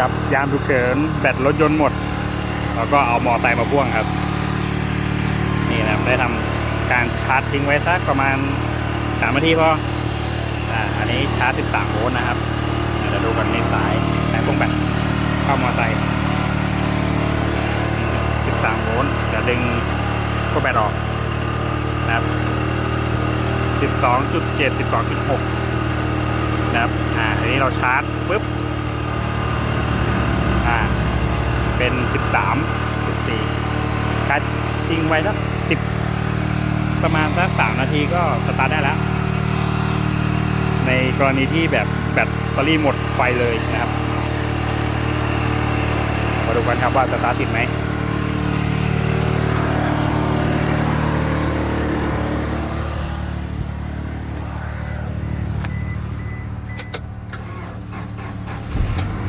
ครับยามฉุกเฉินแบตรถยนต์หมด แล้วก็เอามอไซค์มาพ่วงครับ นี่นะครับได้ทำการชาร์จทิ้งไว้สักประมาณสามนาทีพออ่าอันนี้ชาร์จ 13 โวลต์นะครับเดี๋ยวดูกันในสายสายพ่วงแบตเข้ามอไซค์13 โวลต์เดี๋ยวดึงพวกแบตออกนะครับ12.7 12.6นะครับ อ่า อันนี้เราชาร์จปุ๊บ อ่า เป็น 13.4ชาร์จทิ้งไว้สัก10 ประมาณสัก3นาทีก็สตาร์ทได้แล้ว ในกรณีที่แบบแบตเตอรี่หมดไฟเลยนะครับมาดูกันครับว่าสตาร์ทติดไหม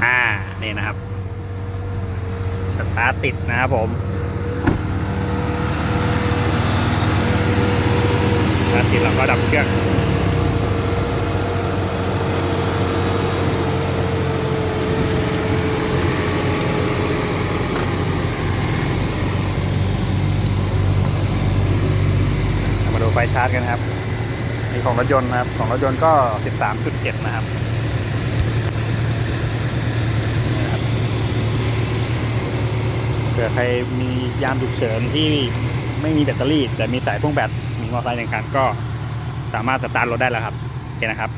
อ่านี่นะครับ สตาร์ทติดนะครับผมสตาร์ทติดเราก็ดับเครื่องมาดูไฟชาร์จกันครับ มีของรถยนต์นะครับ ของรถยนต์ก็ 13.7 นะครับ ผื่อใครมียามฉุกเฉินที่ไม่มีแบตเตอรี่ แต่มีสายพ่วงแบตมีมอเตอร์ไซค์อย่างกันก็สามารถสตาร์ทรถได้แล้วครับโอเคนะครับ